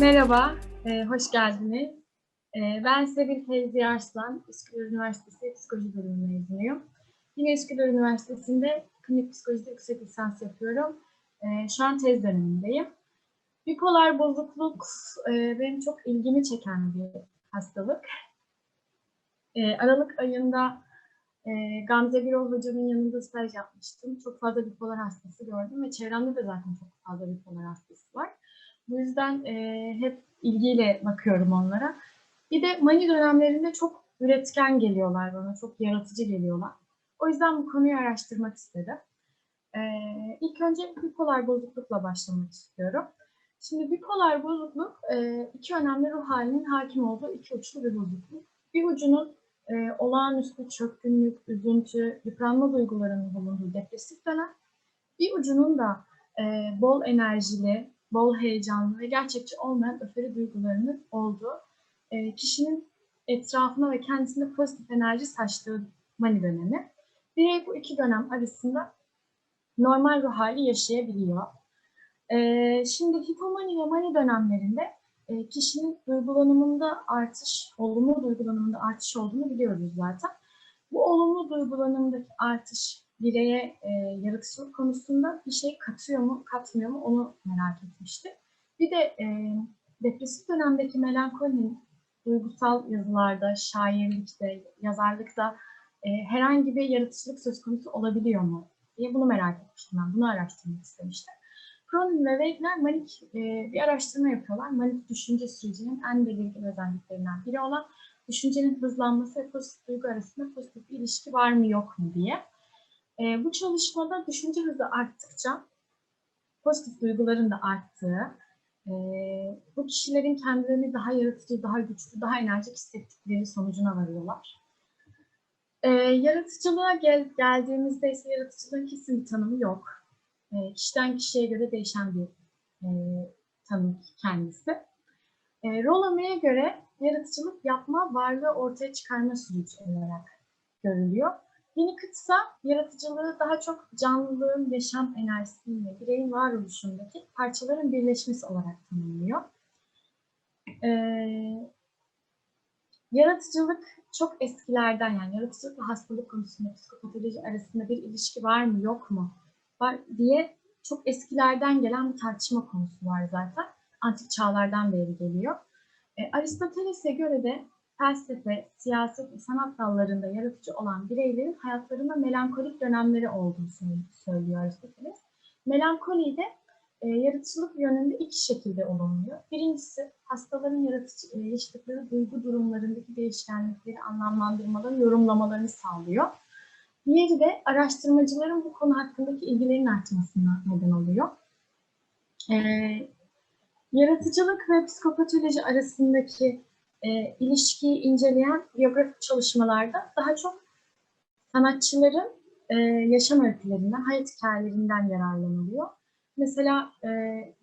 Merhaba, e, hoş geldiniz. E, ben Sevil Fevzi Arslan, Üsküdar Üniversitesi Psikoloji Bölümü mezunuyum. Yine Üsküdar Üniversitesi'nde klinik psikolojide yüksek lisans yapıyorum. E, şu an tez dönemindeyim. Bipolar bozukluk e, benim çok ilgimi çeken bir hastalık. E, Aralık ayında e, Gamze Birol hocamın yanında staj yapmıştım. Çok fazla bipolar hastası gördüm ve çevremde de zaten çok fazla bipolar hastası var. Bu yüzden e, hep ilgiyle bakıyorum onlara. Bir de mani dönemlerinde çok üretken geliyorlar bana, çok yaratıcı geliyorlar. O yüzden bu konuyu araştırmak istedim. E, ilk önce bipolar bozuklukla başlamak istiyorum. Şimdi bipolar bozukluk e, iki önemli ruh halinin hakim olduğu iki uçlu bir bozukluk. Bir ucunun e, olağanüstü çökkünlük, üzüntü, yıpranma duygularının bulunduğu depresif dönem. Bir ucunun da e, bol enerjili, bol heyecanlı ve gerçekçi olmayan öferi duygularının olduğu, e, kişinin etrafına ve kendisine pozitif enerji saçtığı mani dönemi. Birey bu iki dönem arasında normal ruh hali yaşayabiliyor. E, şimdi hipomani ve mani dönemlerinde e, kişinin duygulanımında artış, olumlu duygulanımında artış olduğunu biliyoruz zaten. Bu olumlu duygulanımdaki artış bireye e, yaratıcılık konusunda bir şey katıyor mu, katmıyor mu onu merak etmişti. Bir de e, depresif dönemdeki melankolinin duygusal yazılarda, şairlikte, yazarlıkta e, herhangi bir yaratıcılık söz konusu olabiliyor mu diye bunu merak etmiştim ben. Bunu araştırmak istemiştim. Cronin ve Wegner manik e, bir araştırma yapıyorlar. Manik düşünce sürecinin en belirgin özelliklerinden biri olan düşüncenin hızlanması ve pozitif duygu arasında pozitif bir ilişki var mı yok mu diye. E, bu çalışmada düşünce hızı arttıkça pozitif duyguların da arttığı, e, bu kişilerin kendilerini daha yaratıcı, daha güçlü, daha enerjik hissettikleri sonucuna varıyorlar. E, yaratıcılığa gel, geldiğimizde ise yaratıcılığın kesin bir tanımı yok. E, kişiden kişiye göre değişen bir e, tanım kendisi. E, Rollo'ya göre yaratıcılık yapma, varlığı ortaya çıkarma süreci olarak görülüyor. Winnicott'sa yaratıcılığı daha çok canlılığın yaşam enerjisiyle bireyin varoluşundaki parçaların birleşmesi olarak tanımlıyor. Ee, yaratıcılık çok eskilerden yani yaratıcılık ve hastalık konusunda psikopatoloji arasında bir ilişki var mı yok mu var diye çok eskilerden gelen bir tartışma konusu var zaten. Antik çağlardan beri geliyor. E, Aristoteles'e göre de felsefe, siyaset ve sanat dallarında yaratıcı olan bireylerin hayatlarında melankolik dönemleri olduğunu söylüyor Aristoteles. Melankoli de e, yaratıcılık yönünde iki şekilde olumluyor. Birincisi hastaların yaratıcı, e, yaşadıkları duygu durumlarındaki değişkenlikleri anlamlandırmaları, yorumlamalarını sağlıyor. Diğeri de araştırmacıların bu konu hakkındaki ilgilerinin artmasına neden oluyor. E, yaratıcılık ve psikopatoloji arasındaki e, ilişkiyi inceleyen biyografik çalışmalarda daha çok sanatçıların e, yaşam öykülerinden, hayat hikayelerinden yararlanılıyor. Mesela e,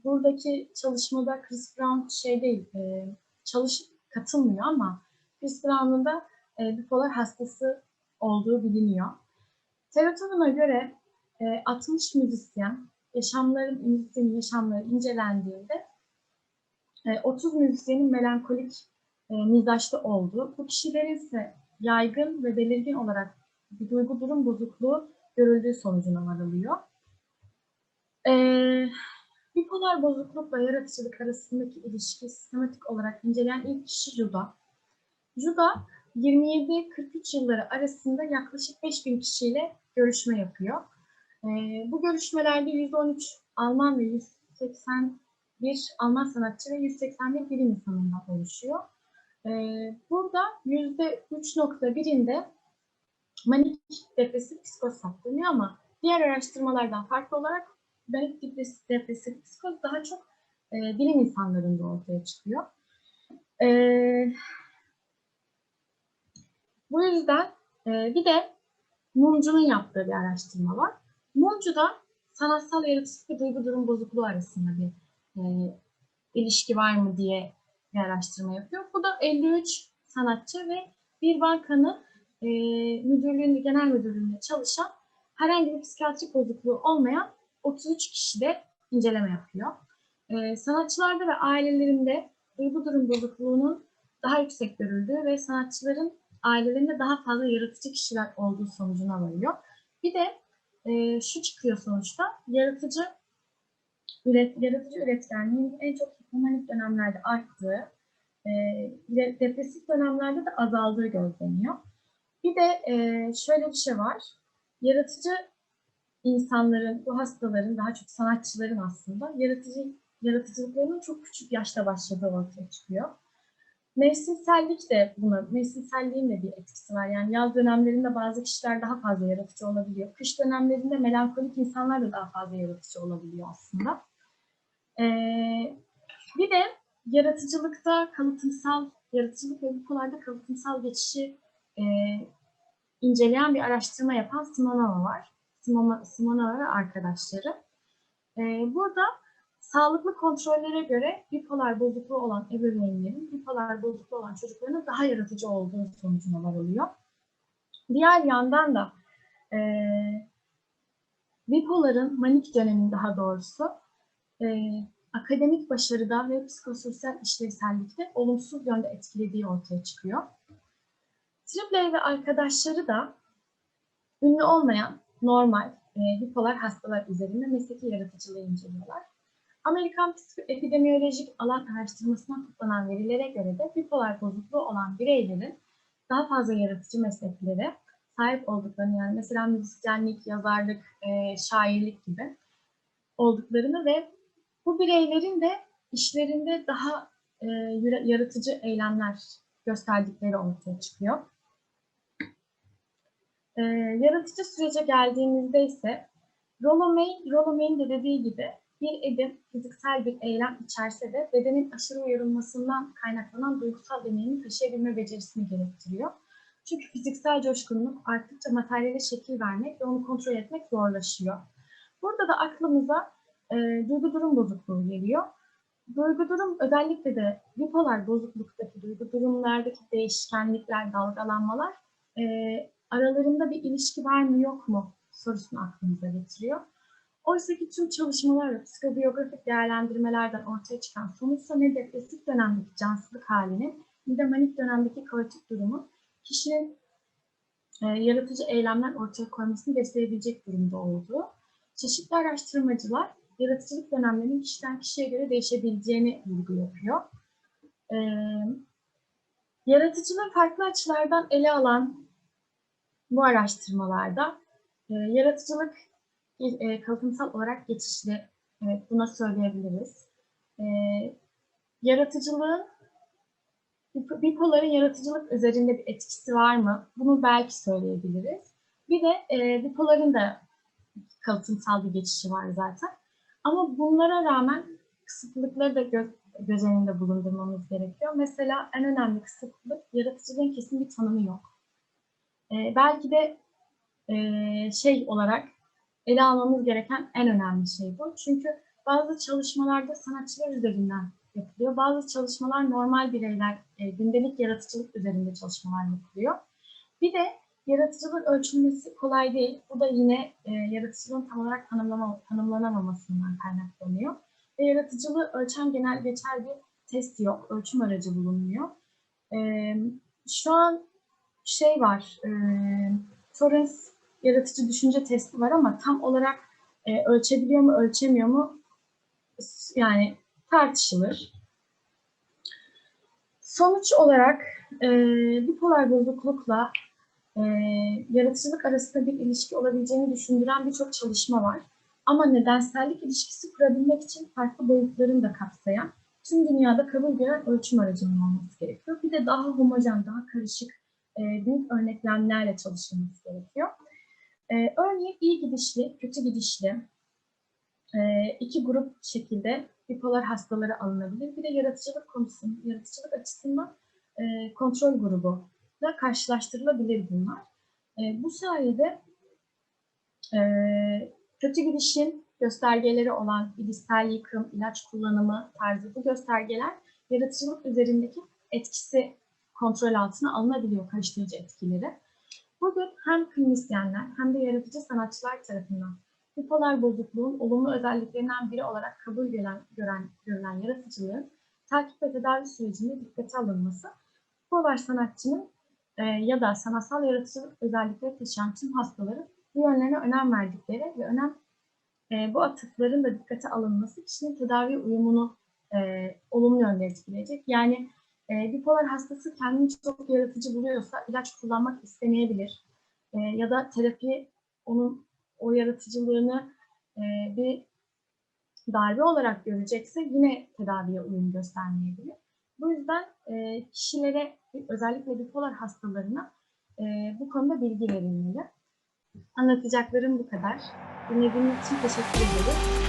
buradaki çalışmada Chris Brown şey değil, e, çalış katılmıyor ama Chris Brown'un da e, bipolar hastası olduğu biliniyor. Serotonin'e göre e, 60 müzisyen, yaşamların, müzisyenin yaşamları incelendiğinde e, 30 müzisyenin melankolik e, mizaçta oldu. Bu kişilerin ise yaygın ve belirgin olarak bir duygu durum bozukluğu görüldüğü sonucuna varılıyor. E, bipolar bozuklukla yaratıcılık arasındaki ilişki sistematik olarak inceleyen ilk kişi Juda. Juda 27-43 yılları arasında yaklaşık 5000 kişiyle görüşme yapıyor. E, bu görüşmelerde 113 Alman ve 181 Alman sanatçı ve 181 bilim insanından oluşuyor. Ee, burada yüzde 3.1'inde manik depresif psikoz saptanıyor ama diğer araştırmalardan farklı olarak manik depresif, depresif psikoz daha çok e, bilim insanlarında ortaya çıkıyor. E, bu yüzden e, bir de Mumcu'nun yaptığı bir araştırma var. Mumcu'da sanatsal yaratıcılık ve duygu durum bozukluğu arasında bir e, ilişki var mı diye bir araştırma yapıyor. Bu da 53 sanatçı ve bir bankanın e, müdürlüğünde, genel müdürlüğünde çalışan herhangi bir psikiyatrik bozukluğu olmayan 33 kişi de inceleme yapıyor. Ee, sanatçılarda ve ailelerinde duygu durum bozukluğunun daha yüksek görüldüğü ve sanatçıların ailelerinde daha fazla yaratıcı kişiler olduğu sonucuna varıyor. Bir de e, şu çıkıyor sonuçta, yaratıcı üret, yaratıcı üretkenliğin en çok humanik dönemlerde arttığı, e, depresif dönemlerde de azaldığı gözleniyor. Bir de e, şöyle bir şey var, yaratıcı insanların, bu hastaların, daha çok sanatçıların aslında yaratıcı yaratıcılıklarının çok küçük yaşta başladığı ortaya çıkıyor. Mevsimsellik de buna, mevsimselliğin de bir etkisi var. Yani yaz dönemlerinde bazı kişiler daha fazla yaratıcı olabiliyor. Kış dönemlerinde melankolik insanlar da daha fazla yaratıcı olabiliyor aslında. Ee, bir de yaratıcılıkta kalıtımsal, yaratıcılık ve bu konularda kalıtımsal geçişi e, inceleyen bir araştırma yapan Simonova var. Simonova ve arkadaşları. Ee, burada sağlıklı kontrollere göre bipolar bozukluğu olan ebeveynlerin bipolar bozukluğu olan çocukların daha yaratıcı olduğu sonucuna varılıyor. Diğer yandan da e, bipoların manik dönemin daha doğrusu e, akademik başarıda ve psikososyal işlevsellikte olumsuz yönde etkilediği ortaya çıkıyor. Tripley ve arkadaşları da ünlü olmayan normal e, bipolar hastalar üzerinde mesleki yaratıcılığı inceliyorlar. Amerikan Epidemiyolojik Alan Araştırmasından toplanan verilere göre de bipolar bozukluğu olan bireylerin daha fazla yaratıcı mesleklere sahip olduklarını yani mesela müzisyenlik, yazarlık, e, şairlik gibi olduklarını ve bu bireylerin de işlerinde daha e, yaratıcı eylemler gösterdikleri ortaya çıkıyor. E, yaratıcı sürece geldiğimizde ise Rollo May, Rollo May'in de dediği gibi bir edim fiziksel bir eylem içerse de bedenin aşırı uyarılmasından kaynaklanan duygusal deneyimi taşıyabilme becerisini gerektiriyor. Çünkü fiziksel coşkunluk arttıkça materyale şekil vermek ve onu kontrol etmek zorlaşıyor. Burada da aklımıza e, duygu durum bozukluğu geliyor. Duygu durum özellikle de bipolar bozukluktaki duygu durumlardaki değişkenlikler, dalgalanmalar e, aralarında bir ilişki var mı yok mu sorusunu aklımıza getiriyor. Oysa ki tüm çalışmalar ve psikobiyografik değerlendirmelerden ortaya çıkan sonuçsa ne depresif dönemdeki cansızlık halinin ne de manik dönemdeki kaotik durumun kişinin e, yaratıcı eylemler ortaya koymasını besleyebilecek durumda olduğu. Çeşitli araştırmacılar yaratıcılık dönemlerinin kişiden kişiye göre değişebileceğini vurgu yapıyor. E, yaratıcılığı farklı açılardan ele alan bu araştırmalarda e, yaratıcılık e, kalıtımsal olarak geçişli. Evet, buna söyleyebiliriz. E, yaratıcılığın, bipoların yaratıcılık üzerinde bir etkisi var mı? Bunu belki söyleyebiliriz. Bir de e, bipoların da kalıtımsal bir geçişi var zaten. Ama bunlara rağmen kısıtlılıkları da göz, göz önünde bulundurmamız gerekiyor. Mesela en önemli kısıtlılık yaratıcılığın kesin bir tanımı yok. E, belki de e, şey olarak ele almamız gereken en önemli şey bu. Çünkü bazı çalışmalarda sanatçılar üzerinden yapılıyor. Bazı çalışmalar normal bireyler, e, gündelik yaratıcılık üzerinde çalışmalar yapılıyor. Bir de yaratıcılık ölçülmesi kolay değil. Bu da yine e, yaratıcılığın tam olarak tanımlanamamasından kaynaklanıyor. Ve yaratıcılığı ölçen genel geçer bir test yok, ölçüm aracı bulunmuyor. E, şu an şey var, e, Torrens yaratıcı düşünce testi var ama tam olarak e, ölçebiliyor mu, ölçemiyor mu yani tartışılır. Sonuç olarak e, bipolar bozuklukla e, yaratıcılık arasında bir ilişki olabileceğini düşündüren birçok çalışma var. Ama nedensellik ilişkisi kurabilmek için farklı boyutlarını da kapsayan, tüm dünyada kabul gören ölçüm aracının olması gerekiyor. Bir de daha homojen, daha karışık, e, büyük örneklemlerle çalışılması gerekiyor. E, örneğin iyi gidişli, kötü gidişli e, iki grup şekilde bipolar hastaları alınabilir. Bir de yaratıcılık konusunun, yaratıcılık açısından e, kontrol grubu da karşılaştırılabilir bunlar. E, bu sayede e, kötü gidişin göstergeleri olan bilişsel yıkım, ilaç kullanımı tarzı bu göstergeler yaratıcılık üzerindeki etkisi kontrol altına alınabiliyor, karıştırıcı etkileri. Bugün hem klinisyenler hem de yaratıcı sanatçılar tarafından bipolar bozukluğun olumlu özelliklerinden biri olarak kabul gören, gören, görülen yaratıcılığın takip ve tedavi sürecinde dikkate alınması, bipolar sanatçının e, ya da sanatsal yaratıcılık özellikleri taşıyan tüm hastaların bu yönlerine önem verdikleri ve önem e, bu atıfların da dikkate alınması kişinin tedavi uyumunu e, olumlu yönde etkileyecek. Yani e, bipolar hastası kendini çok yaratıcı buluyorsa ilaç kullanmak istemeyebilir. E, ya da terapi onun o yaratıcılığını e, bir darbe olarak görecekse yine tedaviye uyum göstermeyebilir. Bu yüzden e, kişilere özellikle bipolar hastalarına e, bu konuda bilgi verilmeli. Anlatacaklarım bu kadar. Dinlediğiniz için teşekkür ederim.